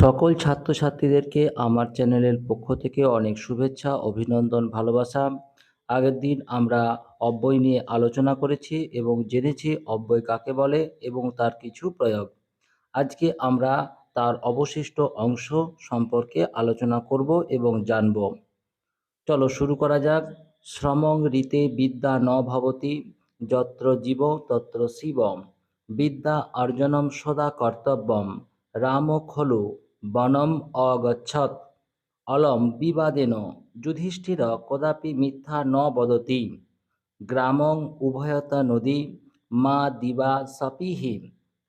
সকল ছাত্রছাত্রীদেরকে আমার চ্যানেলের পক্ষ থেকে অনেক শুভেচ্ছা, অভিনন্দন, ভালোবাসা। আগের দিন আমরা অব্যয় নিয়ে আলোচনা করেছি এবং জেনেছি অব্যয় কাকে বলে এবং তার কিছু প্রয়োগ। আজকে আমরা তার অবশিষ্ট অংশ সম্পর্কে আলোচনা করব এবং জানব। চলো শুরু করা যাক। শ্রমং রীতে বিদ্যা ন ভবতি, যত্র জীব তত্র শিবম, বিদ্যা অর্জনম সদা কর্তব্যম। রাম খলু বনম অগচ্ছত অলম বিবাদেন যুধিষ্ঠির কদাপি মিথ্যা ন বদতি গ্রামং উভয়তা নদী মা দিবা সপিহি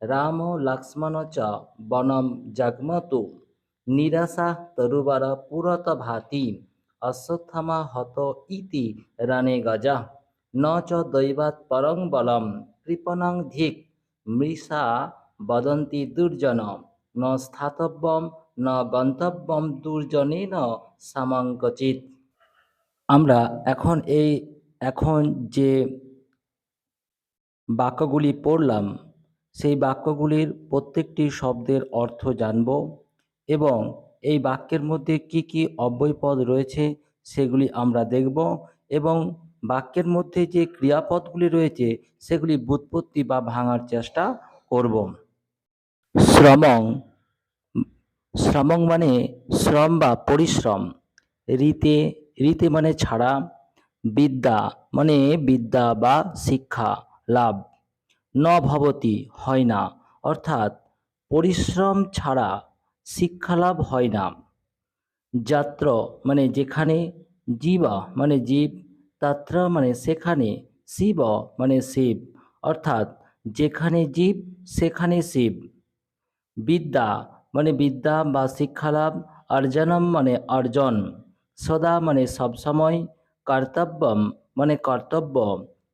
রাম লক্ষ্মণ চ বনম জগ্মতু নিরাশা তরুবর পুরত ভাতি অশ্বত্থামা হত ইতি রণে গজা ন চ দৈবাৎ পরং বলম কৃপণং ধিক মৃষা বদন্তি দুর্জন ন স্থাতব্যম, ন গন্তব্যম দুর্জনেন সমঙ্কচিত আমরা এখন এই, এখন যে বাক্যগুলি পড়লাম, সেই বাক্যগুলির প্রত্যেকটি শব্দের অর্থ জানব এবং এই বাক্যের মধ্যে কি কি অব্যয়পদ রয়েছে সেগুলি আমরা দেখব এবং বাক্যের মধ্যে যে ক্রিয়াপদগুলি রয়েছে সেগুলি বুৎপত্তি বা ভাঙার চেষ্টা করব। শ্রমং শ্রমং মানে শ্রম বা পরিশ্রম। রীতে রীতে মানে ছাড়া, বিদ্যা মানে বিদ্যা বা শিক্ষা, লাভ। ন ভবতি হয় না, অর্থাৎ পরিশ্রম ছাড়া শিক্ষা লাভ হয় না। যাত্র মানে যেখানে জীবা মানে জীব, তাত্র মানে সেখানে শিব মানে শিব, অর্থাৎ যেখানে জীব, সেখানে শিব। বিদ্যা মানে বিদ্যা বা শিক্ষালাভ, অর্জনম মানে অর্জন। সদা মানে সবসময় কর্তব্যম মানে কর্তব্য।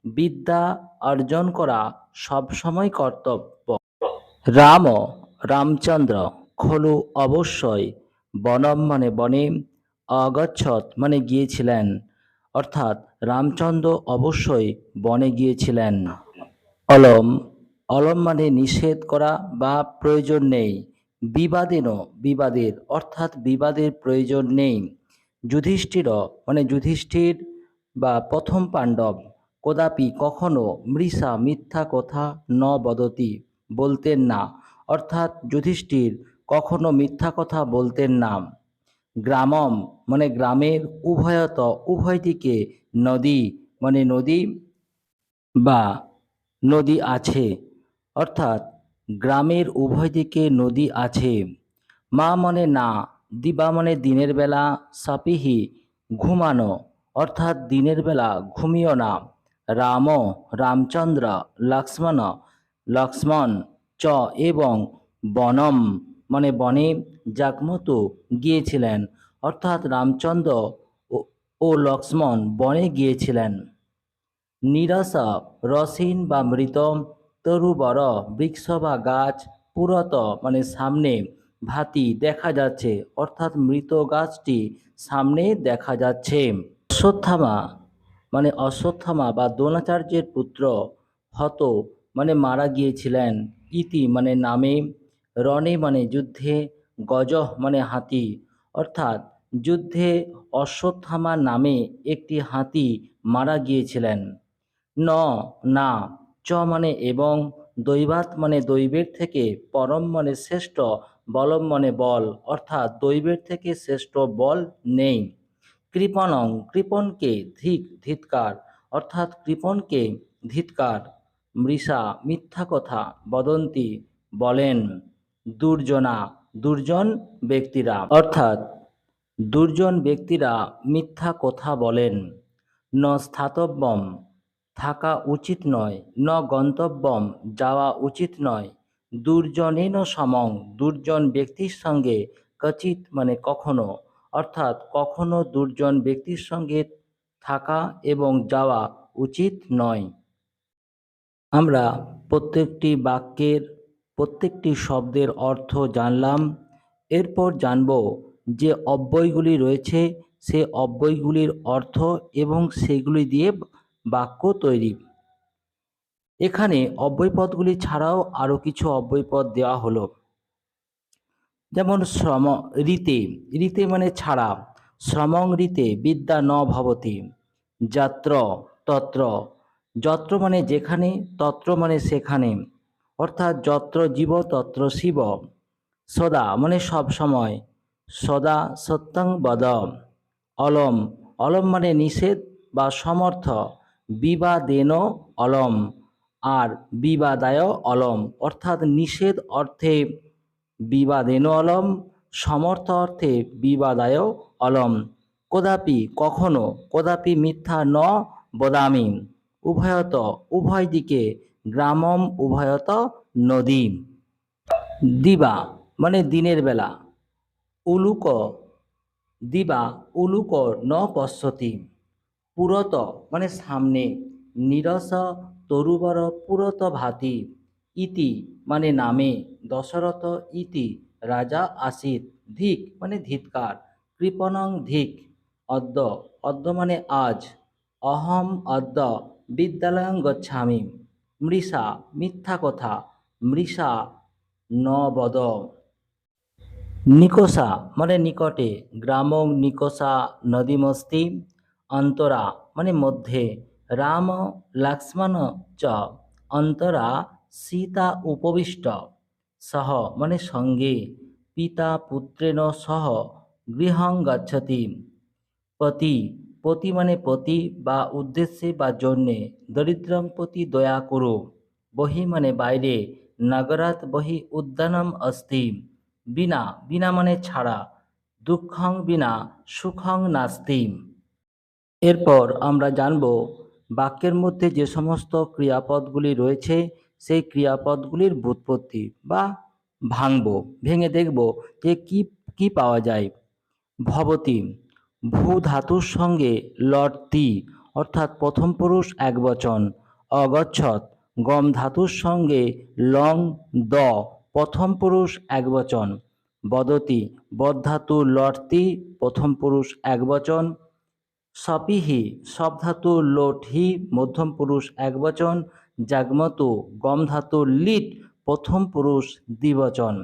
বিদ্যা, অর্জন করা সবসময় কর্তব্য। রাম, রামচন্দ্র, খলু অবশ্যই। বনম মানে বনে, অগচ্ছত মানে গিয়েছিলেন। অর্থাৎ রামচন্দ্র অবশ্যই বনে গিয়েছিলেন। অলম অলম মানে নিষেধ করা বা প্রয়োজন নেই। বিবাদেন বিবাদের, অর্থাৎ বিবাদের প্রয়োজন নেই। যুধিষ্ঠির মানে যুধিষ্ঠির বা প্রথম পাণ্ডব, কদাপি কখনো মৃষা মিথ্যা কথা ন বদতি বলতেন না, অর্থাৎ যুধিষ্ঠির কখনো মিথ্যা কথা বলতেন না। গ্রামম মানে গ্রামের উভয়ত উভয় দিকে নদী মানে নদী বা নদী আছে, অর্থাৎ গ্রামের উভয় দিকে নদী আছে। মা মনে না, দিবা মনে দিনের বেলা সাপিহি ঘুমানো, অর্থাৎ দিনের বেলা ঘুমিও না। রাম, রামচন্দ্র, লক্ষ্মণ লক্ষ্মণ, চ এবং বনম মানে বনে জাগমতো গিয়েছিলেন, অর্থাৎ রামচন্দ্র ও লক্ষ্মণ বনে গিয়েছিলেন। নিরাশা রসীন বা মৃত তরু বড় বৃক্ষ বা গাছ পুরত মানে সামনে ভাতি দেখা যাচ্ছে, অর্থাৎ মৃত গাছটি সামনে দেখা যাচ্ছে। অশ্বত্থামা মানে অশ্বত্থামা বা দ্রোণাচার্যের পুত্র হত মানে মারা গিয়েছিলেন। ইতি মানে নামে, রণে মানে যুদ্ধে, গজহ মানে হাতি। অর্থাৎ যুদ্ধে অশ্বত্থামা নামে একটি হাতি মারা গিয়েছিলেন। ন, না চ মানে এবং দৈবাত মানে দৈবের থেকে পরম মানে শ্রেষ্ঠ, বলম মানে বল, অর্থাৎ দৈবের থেকে শ্রেষ্ঠ বল নেই। কৃপণং, কৃপণকে ধিক, ধিৎকার, অর্থাৎ কৃপণকে ধিৎকার, মৃষা, মিথ্যা কথা, বদন্তি বলেন। দুর্জনা, দুর্জন ব্যক্তিরা, অর্থাৎ দুর্জন ব্যক্তিরা মিথ্যা কথা বলেন। ন স্থাতব্যম থাকা উচিত নয়, ন গন্তব্যম যাওয়া উচিত নয়। দুর্জনেন সমং, দুর্জন ব্যক্তির সঙ্গে কচিত মানে কখনো, অর্থাৎ কখনো দুর্জন ব্যক্তির সঙ্গে থাকা এবং যাওয়া উচিত নয়। আমরা প্রত্যেকটি বাক্যের, প্রত্যেকটি শব্দের অর্থ জানলাম, এরপর জানব যে অব্যয়গুলি রয়েছে, সে অব্যয়গুলির অর্থ এবং সেগুলি দিয়ে বাক্য তৈরি। এখানে অব্যয়পদগুলি ছাড়াও আরও কিছু অব্যয়পদ দেওয়া হলো। যেমন শ্রম রীতে রীতে মানে ছাড়া, শ্রমং রীতে বিদ্যা ন ভবতি, যাত্র, তত্র, যত্র মানে যেখানে, তত্র মানে সেখানে, অর্থাৎ যত্র জীব, তত্র শিব, সদা মানে সব সময়, সদা সত্যং বদ অলম অলম মানে নিষেধ বা সমর্থ। বিবাদেন অলম আর বিবাদায় অলম। অর্থাৎ নিষেধ অর্থে বিবাদেন অলম, সমর্থ অর্থে বিবাদায় অলম। কদাপি কখনো, কদাপি মিথ্যা ন বদামি। উভয়ত, উভয় দিকে গ্রামম, উভয়ত নদী দিবা মানে দিনের বেলা। উলুক, দিবা উলুক ন পশ্যতি। পুরত মানে সামনে, নিরস তরুবর পুরত ভাতি, ইতি মানে নামে, দশরথ ইতি, রাজা আসিত, ধিক মানে ধিৎকার, কৃপণং ধিক, অদ্য অদ্য মানে আজ, অহম অদ্য, বিদ্যালয়ং গচ্ছামি, মৃষা, মিথ্যা কথা, মৃষা ন বদ নিকষা মানে নিকটে, গ্রামং নিকোষা নদীমস্তি অন্তরা মানে মধ্যে। রাম, লক্ষ্মণ চ, অন্তরা, সীতা উপবিষ্ট। সহ মানে সঙ্গে। পিতা পুত্রেণ সহ, গৃহং গচ্ছতি। পতি পতি মানে পতি বা উদ্দেশ্যে বা জন্যে। দরিদ্রং প্রতি দয়া করো। বহি মানে বাইরে। নগরাত বহি উদ্যানম অস্তি বিনা বিনা মানে ছাড়া। দুঃখং বিনা, সুখং নাস্তি। এরপর আমরা জানব বাক্যের মধ্যে যে সমস্ত ক্রিয়াপদগুলি রয়েছে, সেই ক্রিয়াপদগুলির ব্যুৎপত্তি বা ভাঙব। ভেঙে দেখব যে কি কি পাওয়া যায়। ভবতি ভূ ধাতুর সঙ্গে লটতি অর্থাৎ প্রথম পুরুষ এক বচন অগচ্ছত গম ধাতুর সঙ্গে লং দ, প্রথম পুরুষ এক বচন বদতি, বদধাতু লটতি প্রথম পুরুষ এক বচন সপিহি সব ধাতু লোট হি মধ্যম পুরুষ এক বচন জাগমতু গম ধাতু লিট প্রথম পুরুষ দ্বিবচন।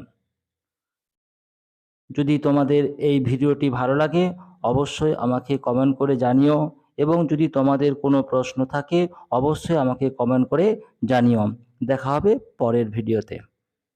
যদি তোমাদের এই ভিডিওটি ভালো লাগে, অবশ্যই আমাকে কমেন্ট করে জানিও এবং যদি তোমাদের কোনো প্রশ্ন থাকে, অবশ্যই আমাকে কমেন্ট করে জানিও। দেখা হবে পরের ভিডিওতে।